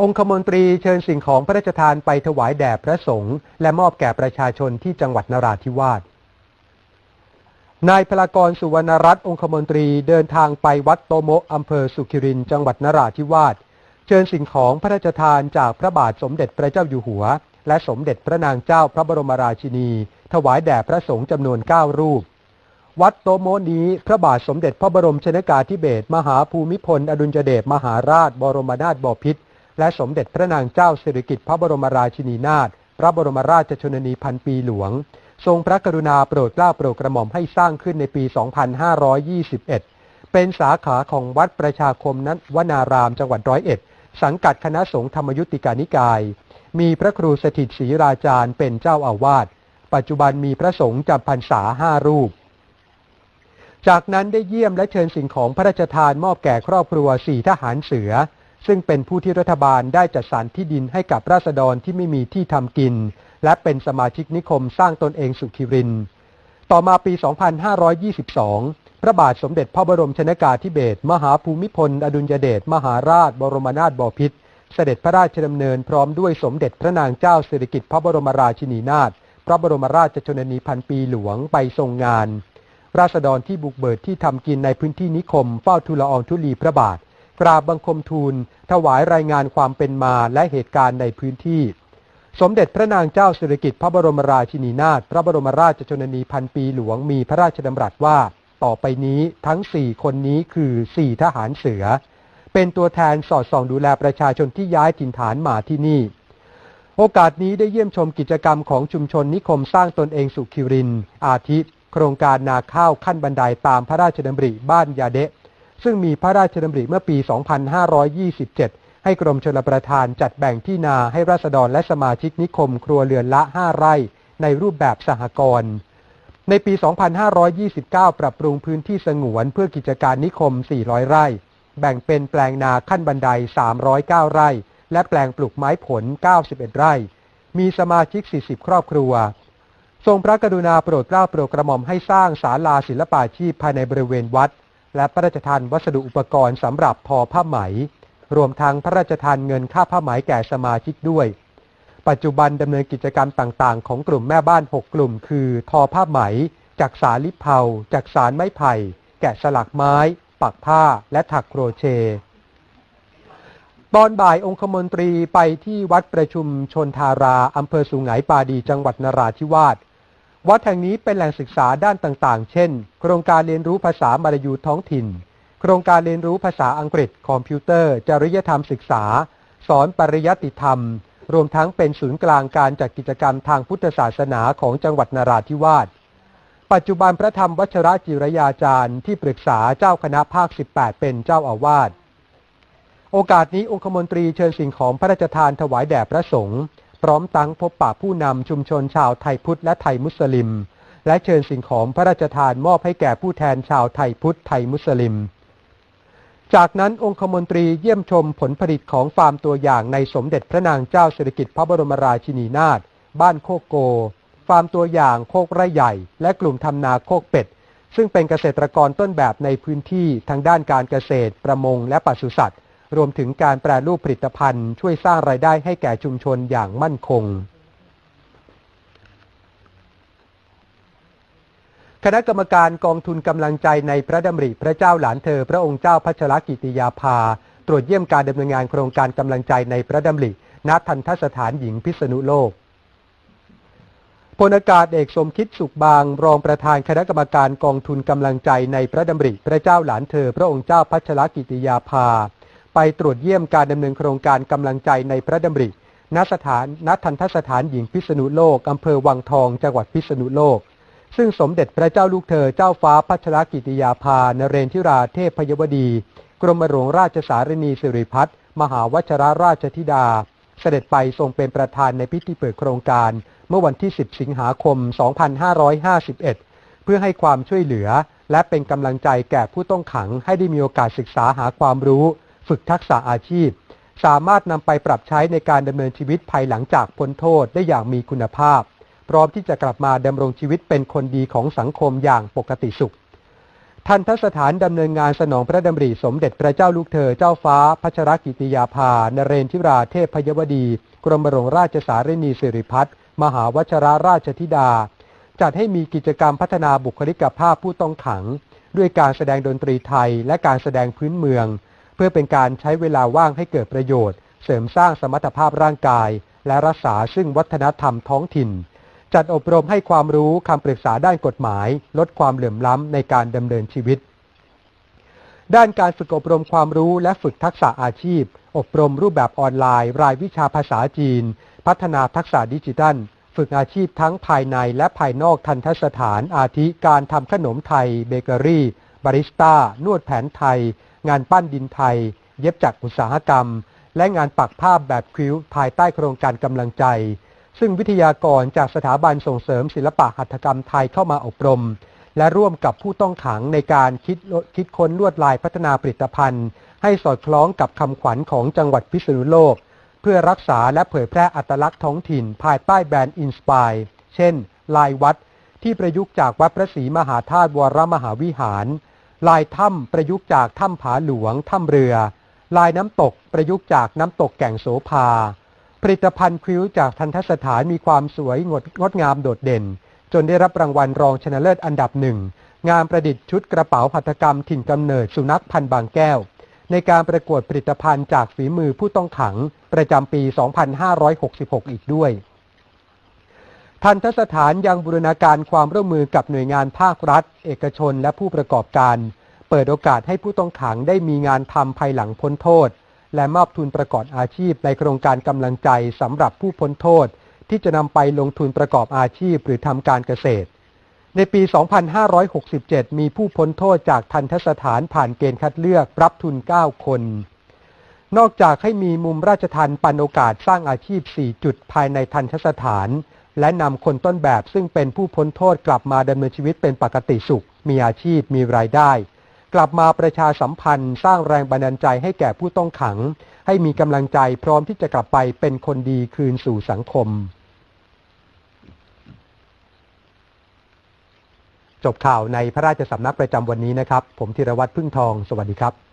องคมนตรีเชิญสิ่งของพระราชทานไปถวายแด่พระสงฆ์และมอบแก่ประชาชนที่จังหวัดนราธิวาส นายพลากรสุวรรณรัตน์องคมนตรีเดินทางไปวัดโตโมะอำเภอสุขิรินจังหวัดนราธิวาส เชิญสิ่งของพระราชทานจากพระบาทสมเด็จพระเจ้าอยู่หัว และสมเด็จพระนางเจ้าพระบรมราชินี ถวายแด่พระสงฆ์จำนวน 9 รูปวัดโตโมนี้พระบาทสมเด็จพระบรมชนกาธิเบศรมหาภูมิพล อดุลยเดชมหาราชบรมนาถบพิตร และสมเด็จพระนางเจ้าสิริกิติ์พระบรมราชินีนาถพระบรมราชชนนีพันปีหลวง ทรงพระกรุณาโปรดเกล้าโปรดกระหม่อมให้สร้างขึ้นในปี 2521 เป็นสาขาของวัดประชาคมนั้นวนารามจังหวัดร้อยเอ็ด สังกัดคณะสงฆ์ธรรมยุติกานิกาย มีพระครูสถิตศรีราจารย์เป็นเจ้าอาวาสปัจจุบันมีพระสงฆ์จำพรรษาห้ารูป จากนั้นได้เยี่ยมและเชิญสิ่งของพระราชทานมอบแก่ครอบครัวสี่ทหารเสือ ซึ่งเป็นผู้ที่รัฐบาลได้จัดสรรที่ดินให้กับราษฎรที่ไม่มีที่ทำกิน และเป็นสมาชิกนิคมสร้างตนเองสุขิริน ต่อมาปี 2522 พระบาทสมเด็จพระบรมชนากาธิเบศรมหาภูมิพล อดุลยเดชมหาราช บรมนาถบพิตรเสด็จพระราชดำเนินพร้อมด้วยสมเด็จพระนางเจ้าสิริกิติ์พระบรมราชินีนาถพระบรมราชชนนีพันปีหลวงไปทรงงาน ราษฎรที่บุกเบิดที่ทำกินในพื้นที่นิคมเฝ้าทูลอองทุลีพระบาท กราบบังคมทูล ถวายรายงานความเป็นมาและเหตุการณ์ในพื้นที่ สมเด็จพระนางเจ้าสิริกิติ์พระบรมราชินีนาถพระบรมราชชนนีพันปีหลวงมีพระราชดำรัสว่า ต่อไปนี้ทั้งสี่คนนี้คือสี่ทหารเสือ เป็นตัวแทนสอดส่องดูแลประชาชนที่ย้ายถิ่นฐานมาที่นี่ โอกาสนี้ได้เยี่ยมชมกิจกรรมของชุมชนนิคมสร้างตนเองสุขิริน อาทิโครงการนาข้าวขั้นบันไดตามพระราชดำริบ้านยาเดะ ซึ่งมีพระราชดำริเมื่อปี 2527 ให้กรมชลประทานจัดแบ่งที่นาให้ราษฎรและสมาชิกนิคม ครัวเรือนละ 5 ไร่ ในรูปแบบสหกรณ์ในปี 2529 ปรับปรุงพื้นที่สงวนเพื่อกิจการนิคม 400 ไร่ แบ่งเป็นแปลงนาขั้นบันได 309 ไร่ และแปลงปลูกไม้ผล 91 ไร่ มีสมาชิก 40 ครอบครัว ทรงพระกรุณาโปรดเกล้าโปรดกระหม่อมให้สร้างศาลาศิลปาชีพภายในบริเวณวัด และพระราชทานวัสดุอุปกรณ์สำหรับทอผ้าไหม รวมทั้งพระราชทานเงินค่าผ้าไหมแก่สมาชิกด้วย ปัจจุบันดำเนินกิจกรรมต่างๆ ของกลุ่มแม่บ้าน 6 กลุ่ม คือ ทอผ้าไหม จักสารลิเผาจักสารไม้ไผ่ แกะสลักไม้ ปักผ้า และถักโครเชต์ตอนบ่ายองคมนตรีไปที่วัดประชุมชนทาราอำเภอสุไหงปาดีจังหวัดนราธิวาส วัดแห่งนี้เป็นแหล่งศึกษาด้านต่างๆ เช่น โครงการเรียนรู้ภาษามลายูท้องถิ่น โครงการเรียนรู้ภาษาอังกฤษ คอมพิวเตอร์ จริยธรรมศึกษา สอนปริยัติธรรม รวมทั้งเป็นศูนย์กลางการจัดกิจกรรมทางพุทธศาสนาของจังหวัดนราธิวาส ปัจจุบันพระธรรมวัชระจิรยาจารย์ที่ปรึกษาเจ้าคณะภาค 18 เป็นเจ้าอาวาส โอกาสนี้องคมนตรีเชิญสิ่งของพระราชทานถวายแด่พระสงฆ์ พร้อมตั้งพบปะผู้นำชุมชนชาวไทยพุทธและไทยมุสลิม และเชิญสิ่งของพระราชทานมอบให้แก่ผู้แทนชาวไทยพุทธไทยมุสลิม จากนั้นองคมนตรีเยี่ยมชมผลผลิตของฟาร์มตัวอย่างในสมเด็จพระนางเจ้าสิริกิติ์พระบรมราชินีนาถบ้านโคกโก ฟาร์มตัวอย่างโคกไร่ใหญ่ และกลุ่มทำนาโคกเป็ด ซึ่งเป็นเกษตรกรต้นแบบในพื้นที่ทางด้านการเกษตร ประมงและปศุสัตว์ รวมถึงการแปรรูปผลิตภัณฑ์ช่วยสร้างรายได้ให้แก่ชุมชนอย่างมั่นคง คณะกรรมการกองทุนกำลังใจในพระดำริพระเจ้าหลานเธอ พระองค์เจ้าพัชรกิติยาภา ตรวจเยี่ยมการดำเนินงานโครงการกำลังใจในพระดำริณทันทสถานหญิงพิษณุโลกพลอากาศเอกสมคิดสุขบาง รองประธานคณะกรรมการกองทุนกำลังใจในพระดำริ พระเจ้าหลานเธอ พระองค์เจ้าพัชรกิติยาภา ไปตรวจเยี่ยมการดำเนินโครงการกำลังใจในพระดำริ ณ สถานณทันทสถานหญิงพิษณุโลกอำเภอวังทอง จังหวัดพิษณุโลก ซึ่งสมเด็จพระเจ้าลูกเธอเจ้าฟ้าพัชรกิติยาภานเรนทิราเทพพยวดี กรมหลวงราชสารนีสิริพัฒน์มหาวชรราชธิดา เสด็จไปทรงเป็นประธานในพิธีเปิดโครงการ เมื่อวันที่ 10 สิงหาคม 2551 เพื่อให้ความช่วยเหลือ และเป็นกำลังใจแก่ผู้ต้องขังให้ได้มีโอกาสศึกษาหาความรู้ ฝึกทักษะอาชีพ สามารถนำไปปรับใช้ในการดำเนินชีวิตภายหลังจากพ้นโทษได้อย่างมีคุณภาพ พร้อมที่จะกลับมาดำรงชีวิตเป็นคนดีของสังคมอย่างปกติสุขทันทสถานดำเนินงานสนองพระดำริสมเด็จพระเจ้าลูกเธอเจ้าฟ้า พัชรกิติยาภา นเรนทิราเทพพยวดี กรมหลวงราชสารินีสิริพัฒน์มหาวชราราชธิดา จัดให้มีกิจกรรมพัฒนาบุคลิกภาพผู้ต้องขัง ด้วยการแสดงดนตรีไทยและการแสดงพื้นเมือง พื่อเป็นการใช้เวลาว่างให้เกิดประโยชน์ เสริมสร้างสมรรถภาพร่างกาย และรักษาซึ่งวัฒนธรรมท้องถิ่น จัดอบรมให้ความรู้คำปรึกษาด้านกฎหมาย ลดความเหลื่อมล้ำในการดำเนินชีวิต ด้านการฝึกอบรมความรู้และฝึกทักษะอาชีพ อบรมรูปแบบออนไลน์ รายวิชาภาษาจีน พัฒนาทักษะดิจิทัลฝึกอาชีพทั้งภายในและภายนอกทันทสถานอาทิการทำขนมไทย เบเกอรี่ บาริสต้า นวดแผนไทย งานปั้นดินไทย เย็บจักรอุตสาหกรรม และงานปักภาพแบบคิ้วภายใต้โครงการกำลังใจ ซึ่งวิทยากรจากสถาบันส่งเสริมศิลปะหัตถกรรมไทยเข้ามาอบรม และร่วมกับผู้ต้องขังในการคิดคิดค้นลวดลายพัฒนาผลิตภัณฑ์ ให้สอดคล้องกับคำขวัญของจังหวัดพิษณุโลก เพื่อรักษาและเผยแพร่อัตลักษณ์ท้องถิ่น ภายใต้แบรนด์อินสปายเช่น ลายวัดที่ประยุกต์จากวัดพระศรีมหาธาตุวรมหาวิหาร ลายถ้ำประยุกต์จากถ้ำผาหลวงถ้ำเรือ ลายน้ำตกประยุกต์จากน้ำตกแก่งโสภา ผลิตภัณฑ์คริ้วจากทันทสถานมีความสวยงดงดงามโดดเด่น จนได้รับรางวัลรองชนะเลิศอันดับหนึ่งงานประดิษฐ์ชุดกระเป๋าหัตถกรรมถิ่นกำเนิดสุนัขพันธ์บางแก้ว ในการประกวดผลิตภัณฑ์จากฝีมือผู้ต้องขังประจำปี 2566 อีกด้วย ทันทสถานยังบูรณาการความร่วมมือกับหน่วยงานภาครัฐ เอกชนและผู้ประกอบการ เปิดโอกาสให้ผู้ต้องขังได้มีงานทำภายหลังพ้นโทษ และมอบทุนประกอบอาชีพในโครงการกำลังใจสำหรับผู้พ้นโทษ ที่จะนำไปลงทุนประกอบอาชีพหรือทำการเกษตร ในปี 2567 มีผู้พ้นโทษจากทันทสถานผ่านเกณฑ์คัดเลือกรับทุน 9 คน นอกจากให้มีมุมราชทันปันโอกาสสร้างอาชีพ 4 จุดภายในทันทสถาน และนำคนต้นแบบซึ่งเป็นผู้พ้นโทษกลับมาดำเนินชีวิตเป็นปกติสุข มีอาชีพมีรายได้ กลับมาประชาสัมพันธ์ สร้างแรงบันดาลใจให้แก่ผู้ต้องขัง ให้มีกำลังใจพร้อมที่จะกลับไปเป็นคนดีคืนสู่สังคม จบข่าวในพระราชสำนักประจำวันนี้นะครับ ผมธีรวัตรพึ่งทอง สวัสดีครับ